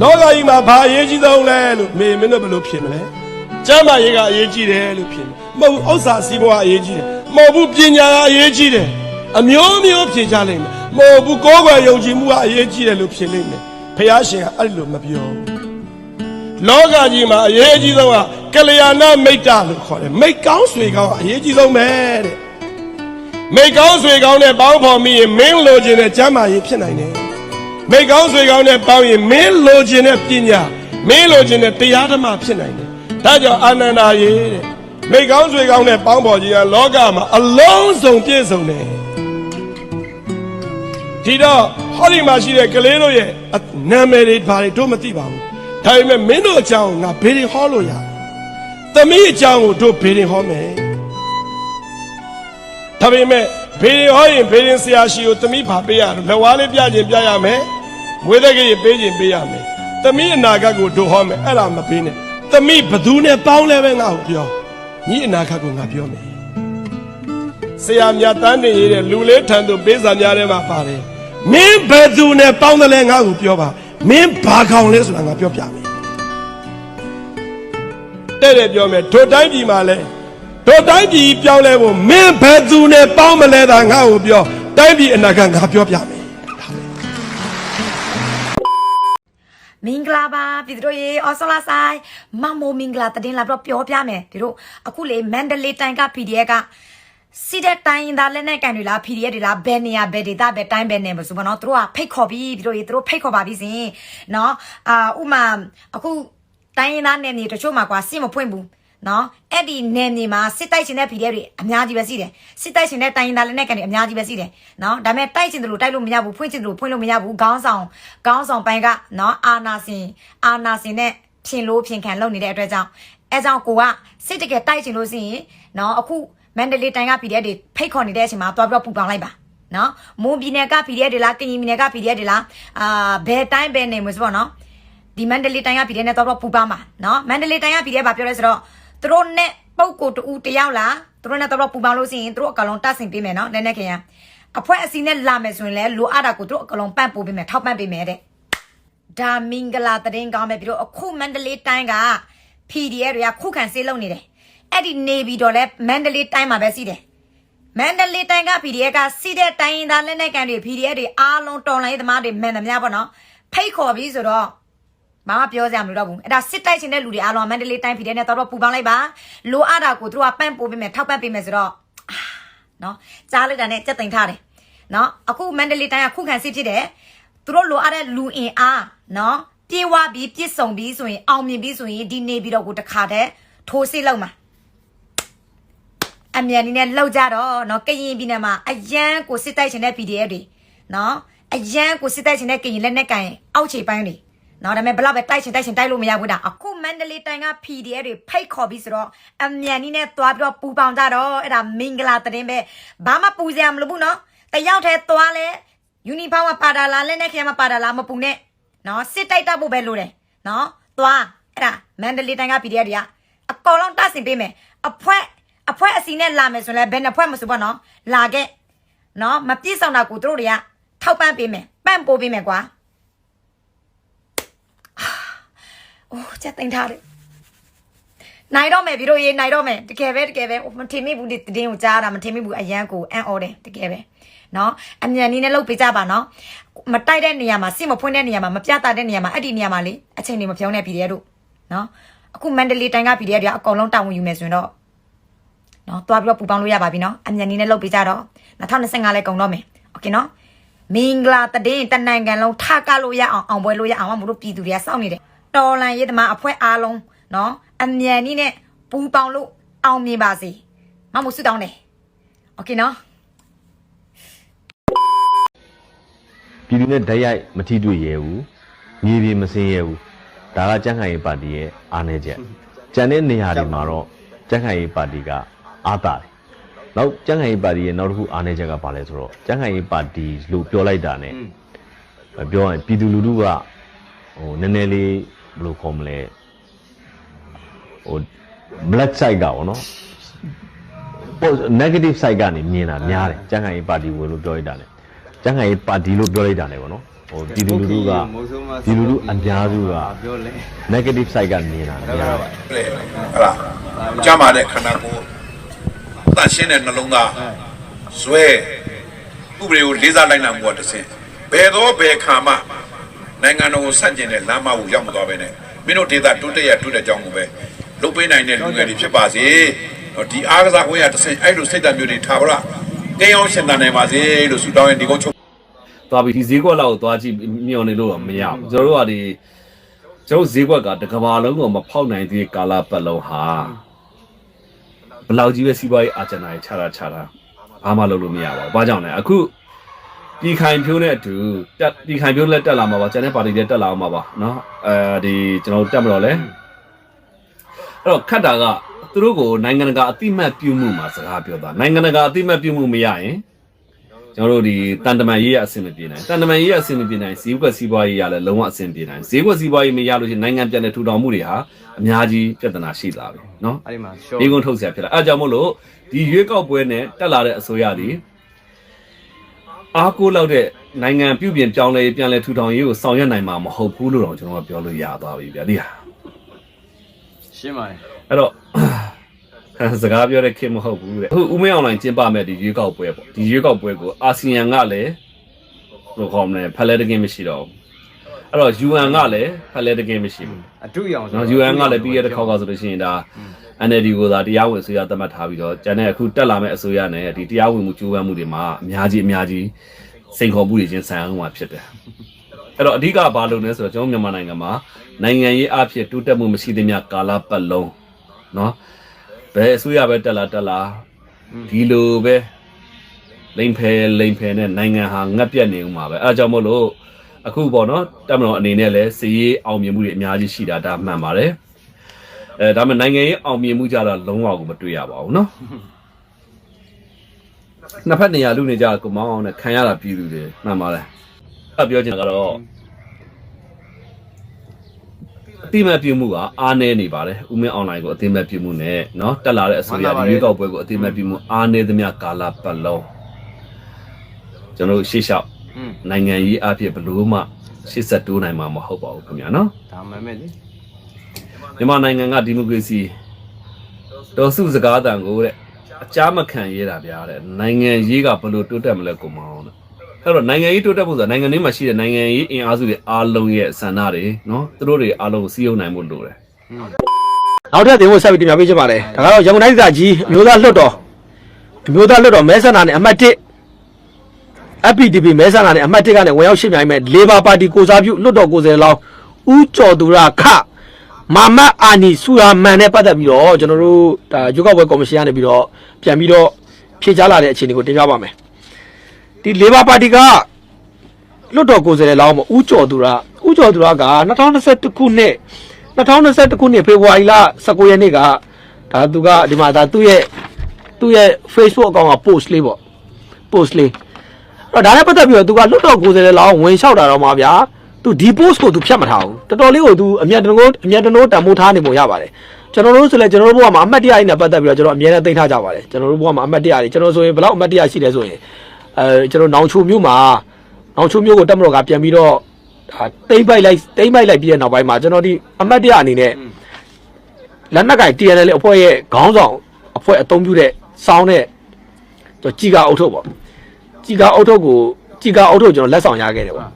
လောကကြီးမှာဘာအရေးကြီးဆုံးလဲလို့မေမင်းတို့ဘယ်လိုဖြစ်မလဲကျမ်းမာရေးကအရေးကြီးတယ်လို့ဖြစ်တယ်မဟုတ်ဘူးဥစ္စာစီးပွားအရေးကြီးတယ်မဟုတ်ဘူးပညာကအရေးကြီးတယ်အမျိုးမျိုးဖြေကြလိမ့်မယ်မဟုတ်ဘူးကိုယ်ကွယ်ယုံကြည်မှုကအရေးကြီးတယ်လို့ဖြစ်လိမ့်မယ်ဖះရှင်ကအဲ့လိုမပြောဘူးလောကကြီးမှာအရေးကြီးဆုံးကကလျာဏမိတ်တလို့ခေါ်တယ်မိတ်ကောင်းဆွေကောင်းကအရေးကြီးဆုံးပဲတဲ့မိတ်ကောင်းဆွေကောင်းနဲ့ပေါင်းဖော်မိရင်မင်းလိုချင်တဲ့ကျမ်းမာရေးဖြစ်နိုင်တယ်။ မိတ်ကောင်းဆွေကောင်းနဲ့ပေါင်းရင်မင်းလိုချင်တဲ့ပညာမင်းလိုချင်တဲ့တရားဓမ္မဖြစ်နိုင်တယ်။ဒါကြောင့်အာနန္ဒာရေးတဲ့မိတ်ကောင်းဆွေကောင်းနဲ့ပေါင်းဖော်ခြင်းကလောကမှာအလုံးစုံပြည့်စုံတယ်။ဒီတော့ဟောဒီမှာရှိတဲ့ကလေးတို့ရဲ့အနာမည်တွေဘာတွေတို့မသိပါဘူး။ဒါပေမဲ့မင်းတို့အကြောင်းငါဘေးရင်ဟောလို့ရတယ်။သမီးအကြောင်းကိုတို့ဘေးရင်ဟောမယ်။ဒါပေမဲ့ဘေးရင်ဟောရင်ဘေးရင်ဆရာရှိကိုသမီးဖာပေးရတော့လက်ဝါးလေးပြခြင်းပြရမယ် မွေးတဲ့ကြီးပေးခြင်းပေးရမယ်သမီးအနာဂတ်ကိုတို့ဟောမယ်အဲ့ဒါမပေးနဲ့သမီးဘသူနဲ့ပေါင်းလဲပဲငါ့ကိုပြောညီအနာဂတ်ကိုငါပြောမယ်ဆရာမြတ်တန်းနေရတဲ့လူလေးထံသို့ပေးစာများထဲမှာပါတယ်မင်းဘယ်သူနဲ့ပေါင်းတယ်လဲငါ့ကိုပြောပါမင်းဘာကောင်လဲဆိုတာငါပြောပြမယ်တဲ့တဲ့ပြောမယ်တို့တိုင်းပြည်မှာလဲတို့တိုင်းပြည်ပြောင်းလဲဖို့မင်းဘယ်သူနဲ့ပေါင်းမလဲတာငါ့ကိုပြောတိုင်းပြည်အနာဂတ်ငါပြောပြမယ် မင်္ဂလာပါပြည်သူတို့ရေအော်ဆလာဆိုင်မမိုမင်္ဂလာတည်င်းလာတော့ပြောပြမယ်ဒီတို့အခုလေမန္တလေးတိုင်းက PDF ကစီတဲ့တိုင်းသားလက်နဲ့ကန်တွေလား PDF တွေလားဘယ်နေရာဘယ်ဒေသဘယ်တိုင်းဘယ်နေမဆိုဘောနော်သူတို့ကဖိတ်ခေါ်ပြီးဒီတို့ရေသူတို့ဖိတ်ခေါ်ပါပြီစင်နော်အာဥမာအခုတိုင်းရင်းသားနယ်မြေတချို့မှာကွာစစ်မဖွင့်ဘူး နော်အဲ့ဒီနယ်မြေမှာစစ်တိုက်ရှင်တဲ့ PDF တွေအများကြီးပဲရှိတယ်စစ်တိုက်ရှင်တဲ့တိုင်းရင်းသားလက်နဲ့ကန်တွေအများကြီးပဲရှိတယ်နော်ဒါပေမဲ့တိုက်ရှင်တယ်လို့တိုက်လို့မရဘူးဖွင့်ချင်တယ်လို့ဖွင့်လို့မရဘူးခေါင်းဆောင်ခေါင်းဆောင်ပိုင်းကနော်အာနာစင်အာနာစင်နဲ့ဖြင်လို့ဖြင်ခံလုပ်နေတဲ့အတွက်ကြောင့်အဲကြောင့်ကိုကစစ်တကယ်တိုက်ချင်လို့ရှိရင်နော်အခုမန္တလေးတိုင်းက PDF တွေဖိတ်ခေါ်နေတဲ့အချိန်မှာတွားပြီးတော့ပူပေါင်းလိုက်ပါနော်မွန်ပြည်နယ်က PDF တွေလားကရင်ပြည်နယ်က PDF တွေလားအာဘယ်တိုင်းဘယ်နယ်မှာဆိုတော့နော်ဒီမန္တလေးတိုင်းကပြည်တဲ့နဲ့တော့တော့ပူပါမှာနော်မန္တလေးတိုင်းကပြည်တဲ့ဘာပြောလဲဆိုတော့ သူတို့နဲ့ပုံကိုတူတယောက်လားသူတို့နဲ့တော့တော့ပူပေါင်းလို့ရှိရင်သူတို့အကောင်လုံးတတ်ဆင်ပေးမယ်နော်နည်းနည်းခင်ရအဖွဲအစီနဲ့လာမယ်ဆိုရင်လည်းလိုအပ်တာကိုသူတို့အကောင်လုံးပန့်ပို့ပေးမယ်ထောက်ပံ့ပေးမယ်တဲ့ဒါမင်္ဂလာတရင်ကောင်းပဲပြီးတော့အခုမန္တလေးတိုင်းက PDF တွေကခုခံစေးလုပ်နေတယ်အဲ့ဒီနေပြီးတော့လဲမန္တလေးတိုင်းမှာပဲစီးတယ်မန္တလေးတိုင်းက PDF ကစီးတဲ့တိုင်းရင်းသားလက်နက်ကန်တွေ PDF တွေအားလုံးတော်လိုင်းသမားတွေမှန်သမျှပေါ့နော်ဖိတ်ခေါ်ပြီးဆိုတော့ မမပြောစရာမလိုတော့ဘူးအဲ့ဒါစစ်တိုက်ချင်တဲ့လူတွေအားလုံးကမန္တလေးတိုင်းပြည်ထဲနဲ့တော့တော့ပူပေါင်းလိုက်ပါလိုအပ်တာကိုသူတို့ကပန့်ပိုးပေးမယ်ထောက်ပံ့ပေးမယ်ဆိုတော့အာနော်ကြားလိုက်တာနဲ့စက်သိမ်ထားတယ်နော်အခုမန္တလေးတိုင်းကခုခံစစ်ဖြစ်တယ်သူတို့လိုအပ်တဲ့လူအင်အားနော်ပြေဝပြီးပြစ်စုံပြီးဆိုရင်အောင်မြင်ပြီးဆိုရင်ဒီနေပြီးတော့ကိုတခါတည်းထိုးစစ်လောက်မှာအမြန်နည်းနဲ့လောက်ကြတော့နော်ကရင်ပြည်နယ်မှာအရန်ကိုစစ်တိုက်ချင်တဲ့ PDF တွေနော်အရန်ကိုစစ်တိုက်ချင်တဲ့ကရင်လက်နက်ကန်အောက်ခြေပိုင်းတွေ နော်ဒါပေမဲ့ဘလောက်ပဲတိုက်ချင်တိုက်ချင်တိုက်လို့မရဘူးဒါအခုမန္တလေးတိုင်းက PDF တွေဖိတ်ခေါ်ပြီးဆိုတော့အမြန်ကြီးနဲ့သွားပြီးတော့ပူပေါင်ကြတော့အဲ့ဒါမင်္ဂလာတရင်ပဲဘာမှပူစရာမလိုဘူးနော်တယောက်တည်းသွားလဲယူနီဖောင်းမှာပါတာလားလက်နဲ့ခဲမှာပါတာလားမပူနဲ့နော်စစ်တိုက်တတ်ဖို့ပဲလိုတယ်နော်သွားအဲ့ဒါမန္တလေးတိုင်းက PDF တွေကအကောင်လုံးတတ်ဆင်ပေးမယ်အဖွဲအဖွဲအစီနဲ့လာမယ်ဆိုရင်လည်းဘယ်နှဖွဲမဆိုပေါ့နော်လာခဲ့နော်မပြည့်စုံတာကိုတို့တွေကထောက်ပံ့ပေးမယ်ပန့်ပိုးပေးမယ်ကွာ။ အိုးချက်သိမ်းထားတယ်။နိုင်တော့မယ်ပြီးတော့ရေးနိုင်တော့မယ်တကယ်ပဲတကယ်ပဲဟိုမထင်မိဘူးဒီတင်းကိုကြားတာမထင်မိဘူးအရန်ကိုအန်အော်တယ်တကယ်ပဲ။နော်အမြန်နည်းနဲ့လုပ်ပေးကြပါနော်။မတိုက်တဲ့နေရာမှာစစ်မဖွင့်တဲ့နေရာမှာမပြတာတဲ့နေရာမှာအဲ့ဒီနေရာမှာလေအချိန်တွေမဖြုံးတဲ့ပြည်တဲ့တို့နော်အခုမန္တလေးတိုင်းကပြည်တဲ့တွေကအကုန်လုံးတာဝန်ယူမယ်ဆိုရင်တော့နော်တွားပြီးတော့ပူပေါင်းလို့ရပါပြီနော်အမြန်နည်းနဲ့လုပ်ပေးကြတော့2025လဲကုန်တော့မယ်โอเคနော်မင်္ဂလာတည်င်းတနိုင်ငံလုံးထကလို့ရအောင်အောင်ပွဲလို့ရအောင်မလို့ပြည်သူတွေကစောင့်နေတယ် တော်လန်ရေးသမားအဖွဲအားလုံးနော်အမြန်နည်းနဲ့ပူပေါင်းလို့အောင်မြင်ပါစေမမဆုတောင်းတယ်โอเคနော် ပြည်သူနဲ့ဓာတ်ရိုက်မထိတွေ့ရဲဘူးမြေပြင်မစင်းရဲဘူးဒါကကြံ့ခိုင်ရေးပါတီရဲ့အားနည်းချက်ကြံတဲ့နေရာတွေမှာတော့ကြံ့ခိုင်ရေးပါတီကအားတာတယ်နောက်ကြံ့ခိုင်ရေးပါတီရဲ့နောက်တစ်ခုအားနည်းချက်ကဘာလဲဆိုတော့ကြံ့ခိုင်ရေးပါတီလို့ပြောလိုက်တာ ਨੇ ပြောရင်ပြည်သူလူထုကဟိုနည်းနည်းလေး ဘယ်လိုခေါ်မလဲဟို black side ကပေါ့နော် negative side ကနေမြင်တာများတယ်ကြံ့ခိုင်ရေးပါတီဝင်လို့ပြောရတာ ਨੇ ကြကျန်းခိုင်ရေးပါတီလို့ပြောလိုက်တာ ਨੇ ပေါ့နော်ဟိုပြည်သူလူထုကပြည်သူလူထုအများစုကပြောလဲ negative side ကနေတာနေရာပါလေဟလာကြမ်းပါတဲ့ခန္ဓာကိုယ်တန့်ရှင်းတဲ့နှလုံးသားဇွဲဥပဒေကိုလေးစားလိုက်နိုင်မှုကတစ်ဆင့်ဘယ်တော့ဘယ်ခါမှ နိုင်ငံတော်ကိုဆန့်ကျင်တဲ့လမ်းမကိုရောက်မသွားပဲနဲ့မင်းတို့ဒေသတိုးတက်ရတိုးတက်ကြောင်းကိုပဲလုပ်ပေးနိုင်တဲ့လူငယ်တွေဖြစ်ပါစေဟောဒီအားကစားဝင်းရတစ်ဆင့်အဲ့လိုစိတ်ဓာတ်မျိုးတွေထားပါလားတင်းအောင်ရှင်သန်နိုင်ပါစေလို့ဆုတောင်းရင်ဒီကုန်းချုပ်သွားပြီးဒီဈေးကွက်လောက်ကိုသွားကြည့်မျောနေလို့တော့မရဘူးကျွန်တော်တို့ကဒီကျွန်တော်ဈေးကွက်ကတစ်ကဘာလုံးကိုမဖောက်နိုင်သေးတဲ့ကာလပတ်လုံးဟာဘယ်လောက်ကြီးပဲစီးပွားရေးအာကျနာရေးခြားတာခြားတာဘာမှလုပ်လို့မရပါဘူးဘာကြောင့်လဲအခု ပြည်ခိုင်ဖြိုးနဲ့အတူတက်ပြည်ခိုင်ဖြိုးလက်တက်လာမှာပါကျန်တဲ့ပါတီတွေတက်လာမှာပါเนาะအဲဒီကျွန်တော်တို့တက်မလို့လဲအဲ့တော့ခတ်တာကသူတို့ကိုနိုင်ငံတကာအတိမတ်ပြုမှုမှာစကားပြောတာနိုင်ငံတကာအတိမတ်ပြုမှုမရရင် ကျွန်တော်တို့ဒီတန်တမန်ရေးရအဆင်မပြေနိုင်တန်တမန်ရေးရအဆင်မပြေနိုင်ဈေးကွက်စီးပွားရေးရလည်းလုံးဝအဆင်ပြေနိုင်ဈေးကွက်စီးပွားရေးမရလို့ရှိရင်နိုင်ငံပြန်တဲ့ထူထောင်မှုတွေဟာအများကြီးပြဿနာရှိလာပြီเนาะ အဲ့ဒီမှာရှော့ ဒီကုန်းထုတ်เสียဖြစ်လာအဲဒါကြောင့်မို့လို့ဒီရွေးကောက်ပွဲနဲ့တက်လာတဲ့အစိုးရတွေ အားကိုးလောက်တဲ့နိုင်ငံပြုပြင်ပြောင်းလဲရေးပြန်လဲထူထောင်ရေးကိုဆောင်ရွက်နိုင်မှာမဟုတ်ဘူးလို့တော့ကျွန်တော်ကပြောလို့ရသွားပြီဗျာဒီဟာရှင်းပါတယ်အဲ့တော့စကားပြောတဲ့ခင်မဟုတ်ဘူးတဲ့အခုဦးမင်းအွန်လိုင်းကျင်းပမဲ့ဒီရွေးကောက်ပွဲပေါ့ဒီရွေးကောက်ပွဲကိုအာဆီယံကလည်းဘယ်လိုခေါ်မလဲဖက်လဲတကင်းမရှိတော့ဘူး အဲ့တော့ UN ကလည်းဖက်လဲတကင်းမရှိဘူးအတူရောင်နော် UN ကလည်းပြီးရတဲ့ခေါက်ကဆိုလို့ရှိရင်ဒါ NLD ကိုသာတရားဝင်အစိုးရသတ်မှတ်ထားပြီးတော့ကျန်တဲ့အခုတက်လာမဲ့အစိုးရနဲ့ဒီတရားဝင်မှုကြိုးပမ်းမှုတွေမှာအများကြီးအများကြီးစိန်ခေါ်မှုတွေချင်းဆိုင်အောင်မှာဖြစ်တယ်အဲ့တော့အဓိကဘာလုပ်လဲဆိုတော့ကျွန်တော်မြန်မာနိုင်ငံမှာနိုင်ငံရေးအဖြစ်တိုးတက်မှုမရှိသမျှကာလပတ်လုံးနော်ဘယ်အစိုးရပဲတက်လာတက်လာဒီလိုပဲလိမ်ဖယ်လိမ်ဖယ်နဲ့နိုင်ငံဟာငတ်ပြတ်နေဦးမှာပဲအဲဒါကြောင့်မို့လို့ အခုပေါ့နော်တက်မတော်အနေနဲ့လည်းစီရေးအောင်မြင်မှုတွေအများကြီးရှိတာဒါမှန်ပါတယ်အဲဒါမှနိုင်ငံရေးအောင်မြင်မှုကြတော့လုံးဝကိုမတွေ့ရပါဘူးနော်နှစ်ဖက်နေရာလူနေကြကိုမောင်းအောင်နဲ့ခံရတာပြည်သူတွေမှန်ပါတယ်အပြောချင်တာကတော့အတိမတ်ပြုမှုကအားနည်းနေပါတယ်ဥမင်းအွန်လိုင်းကိုအတိမတ်ပြုမှုနဲ့เนาะတက်လာတဲ့အစိုးရဒီရွေးကောက်ပွဲကိုအတိမတ်ပြုမှုအားနည်းသမျှကာလပတ်လုံးကျွန်တော်တို့ရှေ့လျှောက် อืม နိုင်ငံရေးအဖြစ်ဘလို့မှရှေ့ဆက်တိုးနိုင်မှာမဟုတ်ပါဘူးခင်ဗျာနော်ဒါမှန်မဲ့လေမြန်မာနိုင်ငံကဒီမိုကရေစီတော်စုစကားတန်ကိုတဲ့အကြမ်းမခံရတာဗျာတဲ့နိုင်ငံရေးကဘလို့တိုးတက်မလဲကိုမအောင်တဲ့အဲ့တော့နိုင်ငံရေးတိုးတက်ဖို့ဆိုတာနိုင်ငံရေးမှာရှိတဲ့နိုင်ငံရေးအင်အားစုတွေအားလုံးရဲ့ဆန္ဒတွေနော်သူတို့တွေအားလုံးကိုစီးရုံနိုင်ဖို့လိုတယ်နောက်ထပ်သင်ဖို့ဆက်ပြီးတင်ပြပေးချင်ပါတယ်ဒါကတော့ရန်ကုန်တိုင်းဒေသကြီးအမျိုးသားလွှတ်တော်အမျိုးသားလွှတ်တော်မဲဆန္ဒနယ်အမှတ်1 FPDP မဲဆန္ဒနယ်အမှတ်1ကနေဝင်ရောက်ရှင်းပြိုင်မဲ့ Labor Party ကိုစားပြုလွှတ်တော်ကိုယ်စားလှယ်လောင်းဦးကျော်သူရခမာမတ်အာနီဆူရာမန်နဲ့ပတ်သက်ပြီးတော့ကျွန်တော်တို့ဒါရွေးကောက်ပွဲကော်မရှင်ကနေပြီးတော့ပြန်ပြီးတော့ဖြေချလာတဲ့အခြေအနေကိုတင်ပြပါမယ်ဒီ Labor Party ကလွှတ်တော်ကိုယ်စားလှယ်လောင်းမဦးကျော်သူရဦးကျော်သူရက2021ခုနှစ်2021ခုနှစ်ဖေဖော်ဝါရီလ19ရက်နေ့ကဒါသူကဒီမှာဒါသူ့ရဲ့သူ့ရဲ့ Facebook အကောင့်က post လေးပေါ့ post လေးအဲ့ တော့ဒါနဲ့ပတ်သက်ပြီးတော့သူကလွတ်တော်ကိုယ်စားလှယ်လောင်းဝင်လျှောက်တာတော့မှာဗျာသူဒီ post ကိုသူဖြတ်မထားဘူးတော်တော်လေးကိုသူအမျက်တနိုးအမျက်တနိုးတန်ဖိုးထားနေပုံရပါတယ်ကျွန်တော်တို့ဆိုလဲကျွန်တော်တို့ဘဝမှာအမှတ်တရကြီးနဲ့ပတ်သက်ပြီးတော့ကျွန်တော်အမြဲတမ်းသိထားကြပါတယ်ကျွန်တော်တို့ဘဝမှာအမှတ်တရကြီးကျွန်တော်ဆိုရင်ဘယ်လောက်အမှတ်တရရှိလဲဆိုရင်အဲကျွန်တော်နောင်ချိုမြို့မှာနောင်ချိုမြို့ကိုတက်မတော်ကပြန်ပြီးတော့ဒါတိမ့်ပိုက်လိုက်တိမ့်ပိုက်လိုက်ပြီးတဲ့နောက်ပိုင်းမှာကျွန်တော်ဒီအမှတ်တရအနေနဲ့လက်နက်ကင် TNL အဖွဲ့ရဲ့ခေါင်းဆောင်အဖွဲ့အသုံးပြုတဲ့စောင်းတဲ့ကျွန်တော်ជីကာအုတ်ထုတ်ပေါ့ ជីကာအုတ်ထုတ်ကိုជីကာအုတ်ထုတ်ကျွန်တော်လက်ဆောင်ရခဲ့တယ်ပေါ့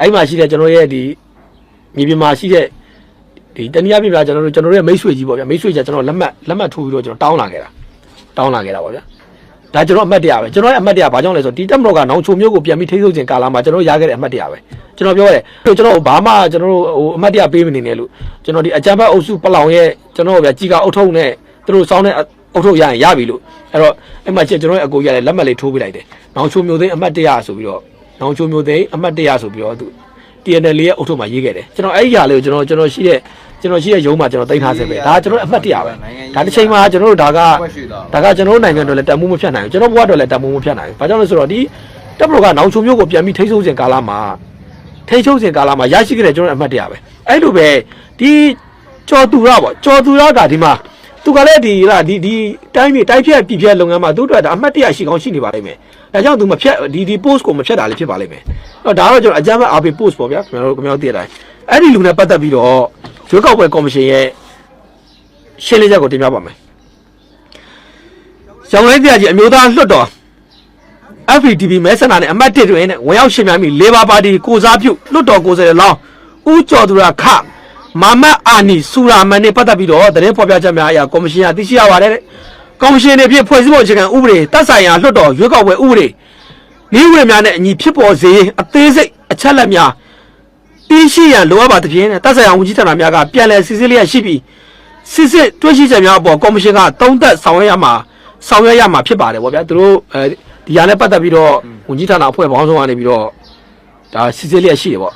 အဲ့မှာရှိတဲ့ကျွန်တော်ရဲ့ဒီမြေပြင်မှာရှိတဲ့ဒီတနည်းအားဖြင့်ဗျာကျွန်တော်တို့ကျွန်တော်တို့ရဲ့မိတ်ဆွေကြီးပေါ့ဗျာမိတ်ဆွေကြီးကကျွန်တော်လက်မှတ်လက်မှတ်ထိုးပြီးတော့ကျွန်တော်တောင်းလာခဲ့တာတောင်းလာခဲ့တာပေါ့ဗျာဒါကျွန်တော်အမှတ်တရပဲကျွန်တော်ရဲ့အမှတ်တရဘာကြောင့်လဲဆိုတော့ဒီတက်မတော်ကနောင်ချိုမျိုးကိုပြန်ပြီးထိထုတ်ခြင်းကာလမှာကျွန်တော်ရခဲ့တဲ့အမှတ်တရပဲကျွန်တော်ပြောရတယ်ကျွန်တော်ဘာမှကျွန်တော်တို့ဟိုအမှတ်တရပေးမနေနဲ့လို့ကျွန်တော်ဒီအကြံဖတ်အုပ်စုပလောင်ရဲ့ကျွန်တော်ဗျာကြီးကအုတ်ထုံနဲ့သူတို့စောင်းတဲ့ အုတ်ထုရရင်ရပြီလို့အဲ့တော့အဲ့မှာကျွန်တော်ရဲ့အကိုရတဲ့လက်မှတ်လေးထိုးပေးလိုက်တယ်နောင်ချိုမျိုးသိန်းအမှတ်တရဆိုပြီးတော့နောင်ချိုမျိုးသိန်းအမှတ်တရဆိုပြီးတော့သူ TNL လေးရဲ့အုတ်ထုမှာရေးခဲ့တယ်ကျွန်တော်အဲ့ဒီဟာလေးကိုကျွန်တော်ကျွန်တော်ရှိတဲ့ကျွန်တော်ရှိတဲ့ရုံးမှာကျွန်တော်တင်ထားစေပဲဒါကကျွန်တော်အမှတ်တရပဲဒါတစ်ချိန်မှာကျွန်တော်တို့ဒါကကွက်ရွှေတော့ဒါကကျွန်တော်တို့နိုင်ငံတော်လည်းတန်မိုးမဖြတ်နိုင်ဘူးကျွန်တော်ဘဝတော်လည်းတန်မိုးမဖြတ်နိုင်ဘူး။ဘာကြောင့်လဲဆိုတော့ဒီတပ်မတော်ကနောင်ချုံမျိုးကိုပြန်ပြီးထိန်းချုပ်စဉ်ကာလမှာထိန်းချုပ်စဉ်ကာလမှာရရှိခဲ့တဲ့ကျွန်တော်တို့အမှတ်တရပဲ။အဲ့လိုပဲဒီကျော်သူရပေါ့ကျော်သူရကဒီမှာ သူကလည်းဒီလားဒီဒီတိုင်းပြည်တိုင်းဖြတ်ပြည်ဖြတ်လုပ်ငန်းမှာသူ့အတွက်ဒါအမှတ်တရရှိကောင်းရှိနေပါလိမ့်မယ်ဒါကြောင့်သူမဖြတ်ဒီဒီ post ကိုမဖြတ်တာလည်းဖြစ်ပါလိမ့်မယ်တော့ဒါတော့ကျွန်တော်အကြမ်းဖက်အားပေး post ပေါ့ဗျာခင်ဗျားတို့ခင်ဗျားတို့သိတဲ့အတိုင်းအဲ့ဒီလူနဲ့ပတ်သက်ပြီးတော့ရွေးကောက်ပွဲကော်မရှင်ရဲ့ရှင်းလင်းချက်ကိုတင်ပြပါမယ်ရောင်လိုက်တရားကြီးအမျိုးသားလွှတ်တော် FPTV မဲဆန္ဒနဲ့အမတ်တစ်တွင်နဲ့ဝင်ရောက်ရှင်များမိ Labor Party ကိုစားပြုလွှတ်တော်ကိုယ်စားလှယ်လောင်းဦးကျော်သူရခ မာမတ်အာနီစူရာမန်နဲ့ပတ်သက်ပြီးတော့သတင်းဖော်ပြချက်များအရာကော်မရှင်ကသိရှိရပါတယ်တဲ့ကော်မရှင်တွေဖြစ်ဖွဲ့စည်းပုံအခြေခံဥပဒေတပ်ဆိုင်ရာလွှတ်တော်ရွေးကောက်ပွဲဥပဒေဤဥပဒေများနဲ့အညီဖြစ်ပေါ်စေအသေးစိတ်အချက်လက်များသိရှိရန်လိုအပ်ပါသဖြင့်တဲ့တပ်ဆိုင်ရာဝန်ကြီးဌာနများကပြန်လည်စစ်ဆေးလျက်ရှိပြီးစစ်စစ်တွေ့ရှိချက်များအပေါ်ကော်မရှင်ကသုံးသပ်ဆောင်ရွက်ရမှာဆောင်ရွက်ရမှာဖြစ်ပါတယ်ဗောဗျာသူတို့အဲဒီဟာနဲ့ပတ်သက်ပြီးတော့ဝန်ကြီးဌာနအဖွဲ့ပေါင်းစုံကနေပြီးတော့ဒါစစ်ဆေးလျက်ရှိတယ်ဗော